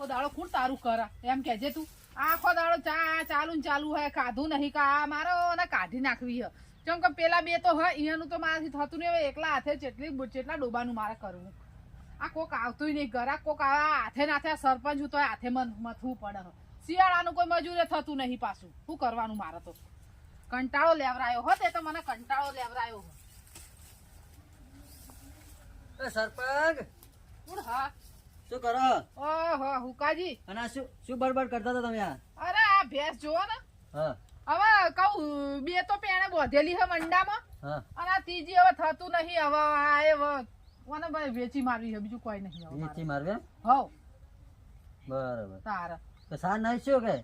આખો દાડો કોણ તારું કરા? એમ કહેજે તું આખો દાડો ચા ચાલુ ને ચાલુ હે કાઢું નહીં કા? મારો ને કાઢી નાખવી હે. કેમ કે પેલા બે તો હા અહીંયાનું તો મારાથી થતું નહીં હવે એકલા હાથે જેટલી જેટલા ડોબાનું મારે કરવું. આ કોક આવતું નહીં ઘરા કોક આ હાથે નાથે આ સરપંચ હું તો હાથે મન- મથવું પડે શિયાળાનું કોઈ મજૂરે થતું નહીં પાછું. શું કરવાનું મારે તો? કંટાળો લેવરાયો હો તે તો મને કંટાળો લેવરાયો હો. સરપંચ. હા? શું કરો? ઓહો હુકાજી. અને શું શું બરબર કરતા હતા તમે અરે આ ભેંસ જોવો ને. હવે કઉ બે તો પેણે બોધેલી છે મંડામાં. અને ત્રીજી હવે થતું નહીં હવે આ એ કોને ભાઈ વેચી મારવી છે બીજું કોઈ નહીં હવે વેચી મારે. મારવે હઉ બરાબર. તારે. તો સાર નહીં શું કે?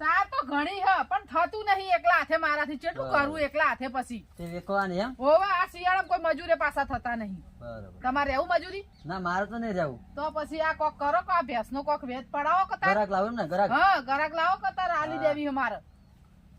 સાર તો ઘણી હ પણ થતું નહીં એકલા હાથે મારાથી. કેટલું. કરવું એકલા હાથે પછી? તે વેકવાની એમ? હોવે આ શિયાળામાં કોઈ મજૂરે પાછા થતા નહીં. બરાબર. તમારે એવું મજૂરી? ના મારે તો નહીં રહેવું. તો પછી આ કોક કરો કે આ ભેંસનો કોક વેચ પડાવો કે તાર? ગરાક લાવો ને ગરાક? હા ગરાક લાવો કે તાર આલી દેવી છે મારે.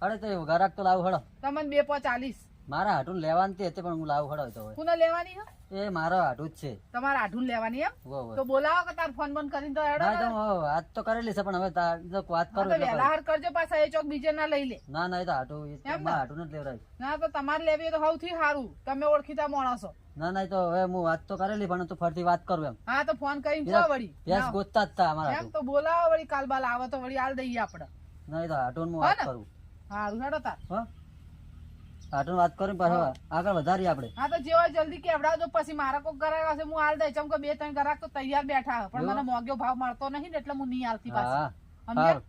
હડે તો ગરાક તો લાવો હડો. તમને બે પો ચાલીસ મારા હાટું લેવાની હતી પણ હું લાવું ખડો તો. કોને લેવાની છે એ મારો હાટું જ છે. તમારે હાટું લેવાની એમ? તો બોલાવો કે તાર ફોન બંધ કરીને તો એડો ના તો હું વાત તો કરેલી છે પણ હવે તાર જો વાત હા કરું તો એટલે વહેલા કરું. હાર કરજો પાછા એ ચોક બીજે ના લઈ લે. ના ના એ તો હાટું એમ હાટું નથી લેવરાય. ના તો તમારે લેવી તો સૌથી સારું. તમે ઓળખીતા માણસો. ના ના તો હવે હું વાત તો કરેલી પણ તું ફરતી વાત કરું એમ. હા તો ફોન કરીને જો વળી. યસ ગોતતા જ હતા અમારા એમ તો બોલાવો વળી કાલ બાલ આવે તો વળી હાલ દઈએ આપણે. ના એ તો હાટું હું હા વાત? કરું. સારું હેડો તાર. હા? હાટું વાત કરો પાછો આગળ વધારી આપણે. હા તો જેવા જલ્દી કેવડાવજો પછી મારા કોક ગરાક હશે હું હાલ દઈ ચમ કે બે ત્રણ ગરાક તો તૈયાર બેઠા. પણ મને મોંઘો ભાવ મળતો નહીં ને એટલે હું નહીં હાલતી પાછી. સમજ્યા?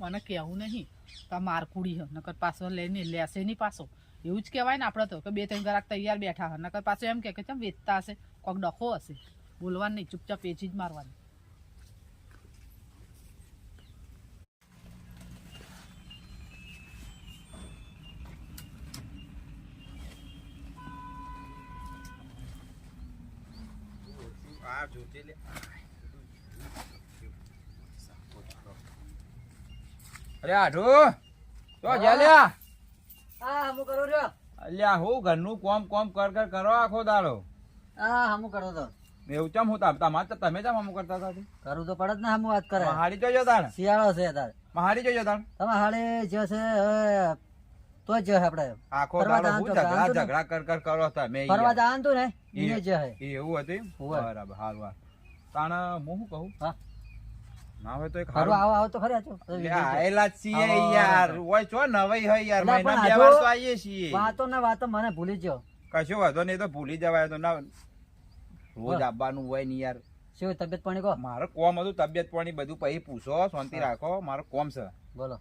મને કેવું નહીં તો મારકુડી હે નકર પાછો લઈને લેશે નહીં પાછો. એવું જ કહેવાય ને આપણે તો કે બે ત્રણ ગરાક તૈયાર બેઠા હે નકર પાછો એમ કે કે ચમ વેચતા હશે કોક ડખો હશે. બોલવાનું નહીં ચૂપચાપ વેચી જ મારવાની. અરે આઢો તો જલ્યા હા હમું કરું રહ્યો અલ્યા હું ઘરનું કોમ કોમ કર કર કરો આખો દાડો. હા હમું કરો તો એવું ચમ હું તમારે તમે ચમ હમું કરતા હતા? કરું તો પડે જ ને હમુ વાત કરે. મહાડી જોજો તાણ. શિયાળો છે તારે. મહાડી જોજો તાણ. તમે હાડે જે છે હવે તો જ આપણે. આખો દાડો હું ઝઘડા ઝઘડા કર કર કરો તમે ફરવા જાન તું ને એને જે હે એવું હતું? બરાબર હાલ વાત તાણ હું શું કહું? હા. ના હોય તો એક હારું. આવો આવો તો ખરી આજો આયેલા છીએ યાર. ઓય ચો નવાઈ હોય યાર. મહિના બે વાર તો આવીએ છીએ. વાતો ને વાતો મને ભૂલી ગયો. કશો વાંધો નહીં તો ભૂલી જવાય તો ના. રોજ. આવવાનું હોય ને યાર. શું તબિયત પાણી કહો? મારે કોમ હતું તબિયત પાણી બધું પછી પૂછો શાંતિ રાખો. મારો કોમ છે. બોલો.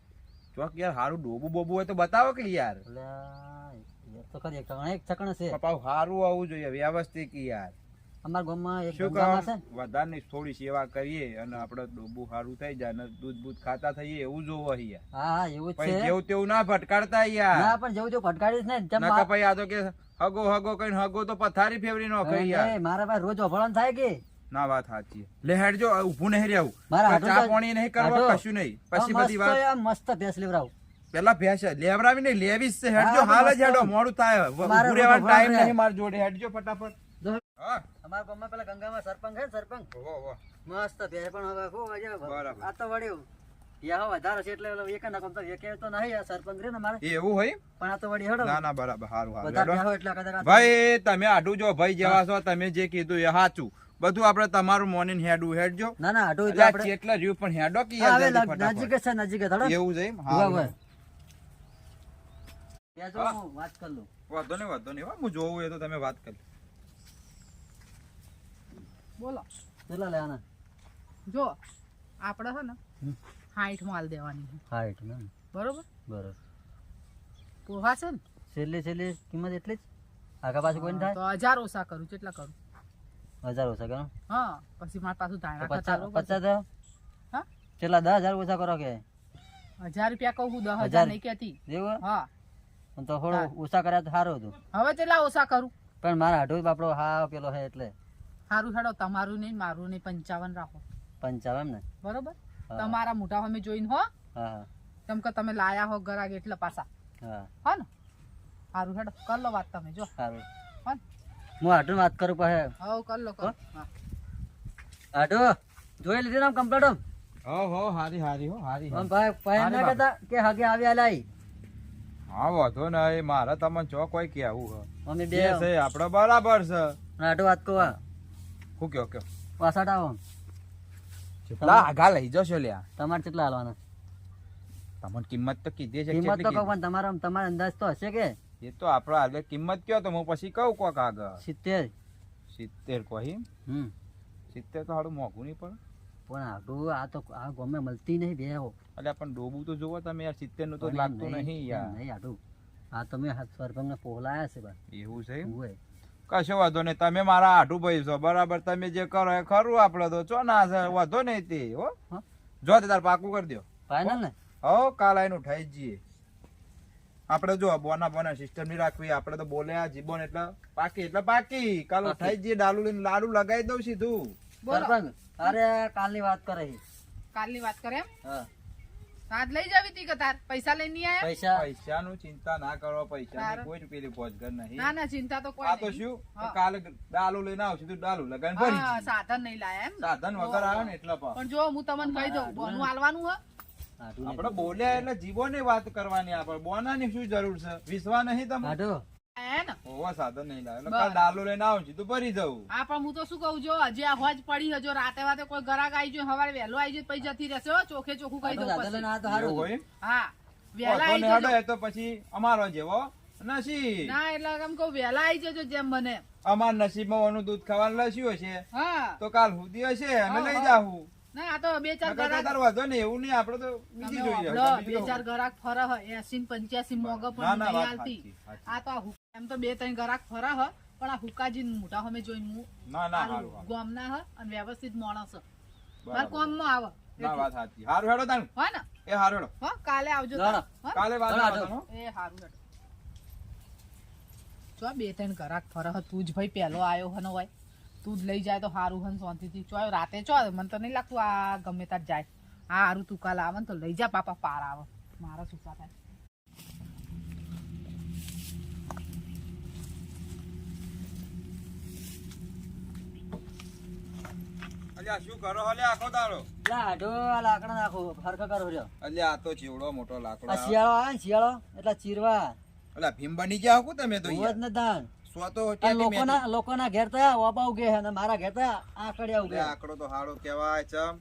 ચોક યાર હારું ડોબું બોબું હોય તો બતાવો કે યાર. તો ખરી એક ઠકણ છે. પાછું હારું આવવું જોઈએ વ્યવસ્થિત યાર. અમારા ગામમાં એક ગામમાં છે? કહો વધારે ની થોડી સેવા કરીએ અને આપણે ડોબું સારું થઈ જાય અને દૂધ બૂધ ખાતા થઈએ એવું જોવો યાર. હા હા એવું છે. જેવું તેવું ના ભટકાડતા ના પણ જેવું તેવું ભટકાડીશ ને જમ નકા આ તો કે હગો હગો કઈ હગો તો પથારી ફેવરી નો યાર. મારા ભાઈ રોજ અભળન થાય કે? ના વાત સાચી. લે હેડ જો ઊભું નહીં રહેવું. મારા ચા પાણી નહીં કરવા કશું નહીં. પછી બધી વાત મસ્ત ભેંસ લેવડાવું. પેલા ભેંસ લેવરાવી નહીં લેવી જ છે. હેડજો હાલ જ હેડો મોડું થાય. ઊભું રહેવાનો ટાઈમ નહીં મારી જોડે. હેડજો ફટાફટ. અમારા ગામમાં પેલા ગંગામાં સરપંચ છે સરપંચ. મસ્ત ભેંસ પણ હવે ખૂબ મજા આ તો વળ્યું યા વધારે છે એટલે એક ના કોમ એક તો નહીં સરપંચ રે મારે. એવું હોય? પણ આ તો વળી હેડો. ના ના બરાબર સારું ભાઈ તમે આડું જો ભાઈ જેવા છો તમે જે કીધું એ સાચું. બધું આપણે તમારું મોર્નિંગ હેડું હેડજો. ના ના હટો એટલે આપણે પણ હેડો કે. નજીક છે નજીક એવું છે વાત કરી વાંધો નહીં વાંધો નહીં હું જોવું એ તો તમે વાત કરી બોલો. કેટલા લેવાના? જો આપણે છે ને. હાઈટ માલ દેવાની હાઈટ ને? બરોબર? બરોબર. ને. છેલ્લે છેલ્લી કિંમત એટલી જ? આગા પાછું કોઈ તો હજાર ઓછા કરું કેટલા કરું? હજાર ઓછા કરો. હા પછી મારે પાછું ધાણા પચાસ પચાસ? હા? કેટલા દસ હજાર ઓછા કરો કે? હજાર રૂપિયા કહું દસ હજાર? નહીં કહેતી. એવું હા. તો થોડું ઓછા કર્યા તો સારું હતું. હવે કેટલા ઓછા કરું? પણ મારા હાટુ બાપડો હા પેલો છે એટલે. સારું હેડો તમારું નહીં મારું નહીં પંચાવન રાખો. પંચાવન ને? બરોબર? તમારા મોટા અમે જોઈને હો. કેમ કે તમે લાયા હો ગરાગ એટલે પાછા. હા. હા ને? સારું હેડો કર લો વાત તમે જો. સારું. હા? હું આટલું વાત કરું પાસે. હવ કર લો કર. હા? આટો જોઈ લીધી ને કમ્પ્લેટ? હો હો હારી હારી હો હારી આમ ભાઈ ભાઈ ના કહેતા કે હગે આવી આલાઈ હા વાંધો નહીં મારે તમને ચો કોઈ કેવું હે અમે બે છે આપણે બરાબર છે. આટો વાત કહો હું કયો કયો? પાછા આવો. કેટલા આગા લઈ જશો લ્યા. તમારે કેટલા હાલવાના? તમને કિંમત તો કીધી છે કિંમત તો કહું પણ તમારો તમારો અંદાજ તો હશે કે? એ તો આપણો આજે કિંમત કયો તો હું પછી કહું કોક આગળ. સિત્તેર. સિત્તેર કહી હમ. સિત્તેર તો સારું મોંઘું નહીં પડે પણ આટલું આ તો આ ગમે મળતી નહીં બે હો. એટલે પણ ડોબું તો જોવો તમે યાર સિત્તેરનું તો લાગતું નહીં, યાર. નહીં આટલું આ તમે સરપંચ ને પોહલાયા છે એવું છે એવું હોય કશો વાંધો નહીં તમે મારા આઠું ભાઈ છો. બરાબર તમે જે કરો એ ખરું આપડે તો. ચો ના છે વાંધો નહીં તે હો. જો તે તાર પાકું કરી દો ફાઈનલ ને? હો કાલ આઈને ઉઠાઈ જઈએ. આપણે જો બોના બોના સિસ્ટમની રાખવી આપણે તો બોલ્યા જીબોન એટલે પાકી એટલે પાકી. કાલ ઉઠાઈ જઈએ ડાલુ લઈને લાડુ લગાવી દઉં સીધું. સરપંચ અરે કાલની વાત કરે કાલની વાત કરે એમ? હા. આજ લઈ જાવી તી કે તાર? પૈસા લઈ નહીં આયા? પૈસા. પૈસા નું ચિંતા ના કરો પૈસા. કોઈ પેલી પહોંચગર નહીં. ના ના ચિંતા તો કોઈ આ તો શું. કાલે ડાલુ લઈને આવશે તો ડાલુ લગાવીને ભરી. સાધન નહીં લાયા એમ. સાધન વગર આવે ને એટલે પણ. જો હું તમને કહી દઉં બોનું હાલવાનું હે. આટલું આપણે બોલ્યા એટલે જીવો ની વાત કરવાની આપણે બોના ની શું જરૂર છે? વિશ્વા નહીં તમે? આટલું હે ને? ઓવા સાધન નહીં લાવે. કાલ ડાલો લઈને આવું છું તો ભરી જવું. હા પણ હું તો શું કહું જો હજી આ હોજ પડી હજો. રાતે વાતે કોઈ ગરાક આવી જાય સવારે વહેલો આવી જાય પછી જતી રહેશે. ચોખે ચોખ્ખું કહી દઉં? હા. વહેલા આવી તો પછી અમારો જેવો નસીબ. ના એટલે એમ કહું વહેલા આવી જજો જેમ બને. અમાર નસીબમાં ઓનું દૂધ ખાવાનું લસ્યું હશે. હા. તો કાલ સુધી હશે અને લઈ હા. ના આ તો બે ચાર તાર વાંધો એવું નહીં આપણે તો બીજી જોઈએ. બે ચાર ગરાક ફરે હ એસી પંચ્યાસી મોગો પણ નહીં. આ તો એમ તો બે ત્રણ ગરાક ફરે હ પણ આ હુકાજી મોટા હમે જોઈને હું ના ના હારું, હારું, હારું. ગામના હ અને વ્યવસ્થિત માણસ હ. મારા. કોમમાં આવે. ના વાત સાચી. હારું હેડો તાનું હોય ને? એ હારું હેડો. હો કાલે આવજો. કાલે વાત કરવાનો, એ હારું હેડો. જો બે ત્રણ ગરાક ફરે હ તું જ ભાઈ પહેલો આયો હનો હોય તું જ લઈ જાય તો સારું હન શાંતિથી ચો રાતે ચો મને તો નહીં લાગતું આ ગમે તાર જાય. આ સારું તું કાલ આવે ને તો લઈ જા પાપા પાર આવે. મારા સુકા થાય. અલ્યા શું કરો અલ્યા આખો દાડો? લા આ લાકડા નાખો ફરકા કરો રહ્યો. અલ્યા આ તો ચેવડો મોટો લાકડો આ શિયાળો આ શિયાળો? એટલે ચીરવા. અલ્યા ભીમ બની ગયા હું તમે તો દાન ક્યાંથી લોકોના લોકોના ઘેર થયા ઓબા ઉગે અને મારા ઘેર થયા આકડિયા ઉગે આકડો તો હાડો કહેવાય ચમ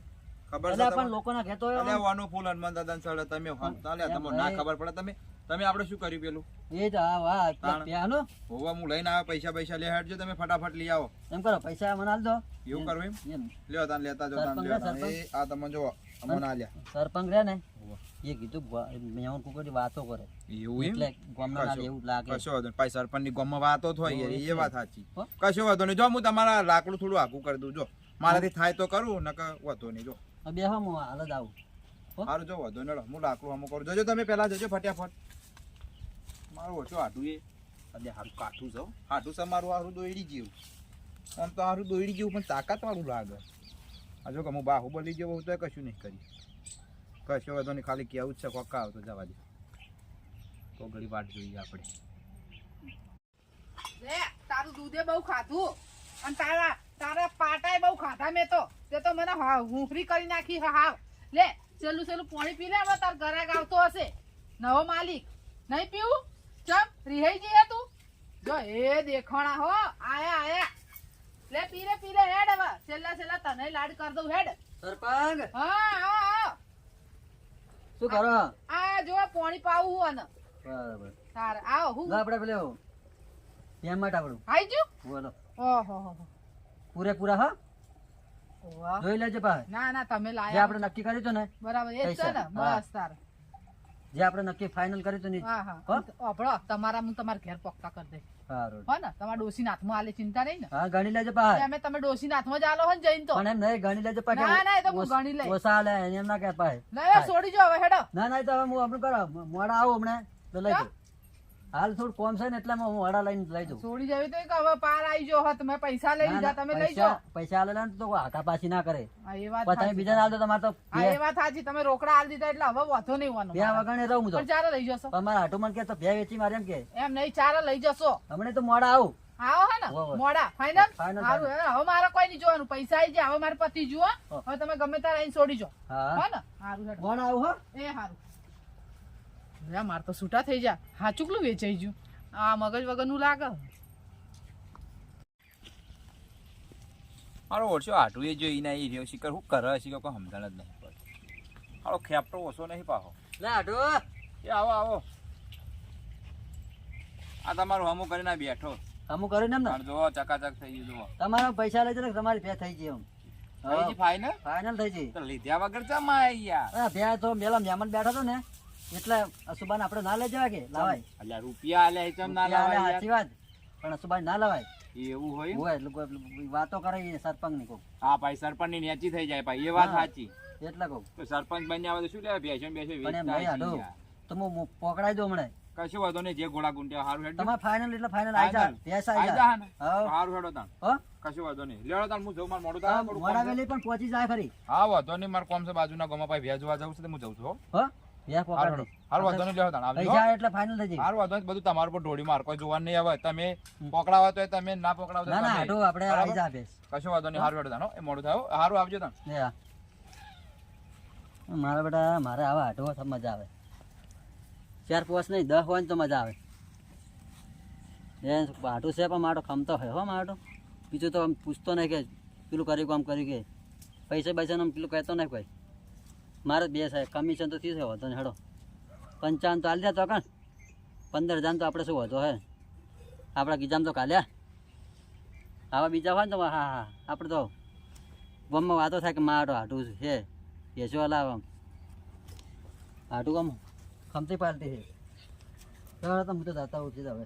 ખબર છે પણ લોકોના ઘેર તો અલે વાનો ફૂલ હનુમાન દાદા સળે તમે હંતા તમને ના ખબર પડે. તમે તમે આપણે શું કર્યું પેલું? એ જ આ વાત. ત્યાંનો હોવા હું લઈને આવ્યો પૈસા પૈસા લે હેડજો તમે ફટાફટ લઈ આવો. એમ કરો પૈસા મને આલ દો એવું કરવું એમ? લ્યો તાન લેતા જો તાન લ્યો આ તમે જો અમને આલ્યા. લ્યા સરપંચ રે ને. એ કીધું મેવન કુકડી વાતો કરે. એવું એટલે ગામના ના એવું લાગે. કશો વાંધો નહીં. સરપંચની ગામમાં વાતો થાય એ વાત સાચી. કશો વાંધો નહીં. જો હું તમારા લાકડું થોડું આગું કરી દઉં. જો મારાથી થાય તો કરું નકર વાંધો નહીં. જો. બે હું હાલ જ આવું. સારું જો વાંધો નહીં. હું લાકડું અમુક કરું. જોજો તમે પહેલા જજો ફટાફટ. મારું ઓછું હાટું એ. અને હારું કાઠું છે હો. હાટું છે મારું હારું દોયડી જેવું. આમ તો હારું દોયડી જેવું પણ તાકાત વાળું લાગે. આ જો કે હું બાહુબલી જેવો હું તો કશું નહીં કરી કશો વાંધો નહીં ખાલી કેવું જ છે કોકા આવતો જવા દે. તો ઘડી વાટ જોઈએ આપણે. લે તારું દૂધે બહુ ખાધું. અને તારા તારા પાટાએ બહુ ખાધા મેં તો. તે તો મને હુંફરી કરી નાખી હાવ લે છેલ્લું છેલ્લું પાણી પી લે હવે તાર ઘરાક આવતો હશે. નવો માલિક. નહીં પીવું? ચમ રિહાઈ જઈએ તું? જો એ દેખાણા હો આયા આયા. લે પી લે પી લે હેડ હવે. છેલ્લા છેલ્લા તને લાડ કર દઉં હેડ. સરપંચ. હા હા. શું કરો. આ જો પાણી પાવું હું ને બરાબર. સાર આવો હું. આપણે પેલો પેમ માટે આપણું આઈ જો બોલો ઓહો હો. પૂરેપૂરા હા? જોઈ લેજો પા ના ના તમે લાયા. આપણે નક્કી કર્યું હતું ને બરાબર એ છે ને. બસ તારે. જે આપણે નક્કી ફાઇનલ કર્યું હતું ને હા તમારા હું તમારા ઘેર પોકતા કરી દે સારું ને તમારા ડોસી હાથમાં આલે ચિંતા નહીં ને. હા ગણી લેજો પા અમે તમે ડોસી નાથમાં જ આલો જઈને તો. પણ એમ નહીં ગણી લેજો પા ના, ના, એ તો હું ગણી લે એમ ના કે ના છોડી જો હવે હેડો. ના ના તો હવે હું આપણું કરો. મોડા આવું હમણાં. તો લઈ જાઉં હાલ થોડું કોમ છે ને એટલે હું વડા લઈને લઈ જાઉં. છોડી જવી તો કે હવે પાર આવી જો તમે પૈસા લઈ લીધા તમે લઈ જાઓ. પૈસા આલે ને તો હાકા પાછી ના કરે. એ વાત પછી તમે બીજા હાલ દો તમારે તો એ વાત સાચી. તમે રોકડા આલી દીધા એટલે હવે વાંધો નહીં વાનો બે વગણે રહું તો. ચાર લઈ જશો. તમારા હાટુ મન કે તો બે વેચી મારે એમ કે. એમ નહીં ચારે લઈ જશો. હમણે તો મોડા આવું. આવો હે ને. મોડા. ફાઈનલ સારું હે હવે મારે કોઈ નહીં જોવાનું. પૈસા આવી જાય હવે મારે પતિ જુઓ. હવે તમે ગમે ત્યારે આવીને છોડી જો હા. ને? સારું મોડા આવું હો. એ સારું યા માર તો છૂટા થઈ જા. હા ચૂકલું વેચાઈ ગયું. આ મગજ વગરનું લાગે મારો ઓછો આટું એ જોઈને એ રહ્યો શિકર. શું કરે શિકર? કોઈ સમજણ જ નહીં પડતી. મારો ખેપટો ઓછો નહીં પાહો લે આટો એ આવો આવો. આ તમારું હમું કરીને બેઠો. હમું કરીને ને એમ ને ચકાચક થઈ ગયું જુઓ. તમારા પૈસા લઈ જાય તમારી ફે થઈ ગઈ એમ. ફાઈનલ ફાઇનલ થઈ ગઈ. લીધ્યા વગર ચમ આયા? યાર અરે ભ્યા તો મેલા મહેમાન બેઠો હતો ને. એટલે અસુબાન આપણે ના લઈ જવા કે? લાવાય. એટલે રૂપિયા આલ્યા ચમ ના લાવાય સાચી વાત. પણ અસુબાન ના લાવાય. એવું હોય હોય એટલે વાતો કરે એ સરપંચની કોક. હા ભાઈ સરપંચની નેચી થઈ જાય ભાઈ. એ વાત સાચી. એટલે કહું તો સરપંચ બન્યા આવે તો શું લેવા બેસો બેસો? પણ યાર. તો હું પકડાઈ દઉં હમણાં. કશું વાંધો નહીં જે ગોળા ગુંટ્યા હારું હેડ તમારે ફાઇનલ એટલે ફાઇનલ આઈ જા Final. આઈ જા. હારું હેડો તાણ. હો? કશું વાંધો નહીં. લેડો તાણ હું જઉં માર મોડું થાય મોડા વેલી પણ પહોંચી જાય ખરી હા વાંધો નહીં માર કોમ છે બાજુના ગોમા ભાઈ ભેજવા જોવા જવું છે તો હું જઉં છું હો. એટલે ફાઇનલ થઈ જાય બધું તમારું પર ઢોળી માર કોઈ જોવાનું નહીં આવે તમે પકડાવો તો તમે ના પકડાવો ના ના તમે. આપણે આવી જા કશો વાંધો નહીં હારું હેડો એ મોડું થાય હારું આવજો મારા બેટા મારે આવા હાટો તો મજા આવે. ચાર પોસ નહીં દસ હોય તો મજા આવે. એ છે પણ માટો ખમતો હોય હો માટો બીજું તો આમ પૂછતો નહીં કે પેલું કર્યું કામ કર્યું કે. પૈસા પૈસા આમ પેલું કહેતો નહીં કોઈ. મારે બે સાહેબ, કમિશન તો થયું છે, વધો ને હેડો. પંચાવન તો હાલ તો કણ પંદર હજાર તો આપણે શું વધો, હે? આપણા ગીજામ તો કાલ્યા? આવા બીજા હોય ને તો હા હા આપણે તો ગમમાં વાતો થાય કે મારો હાટું છે યશો લાવ આમ હાટું આમ ખમતી પાલતી છે. તો હું તો જતા ઉઠી જ હવે.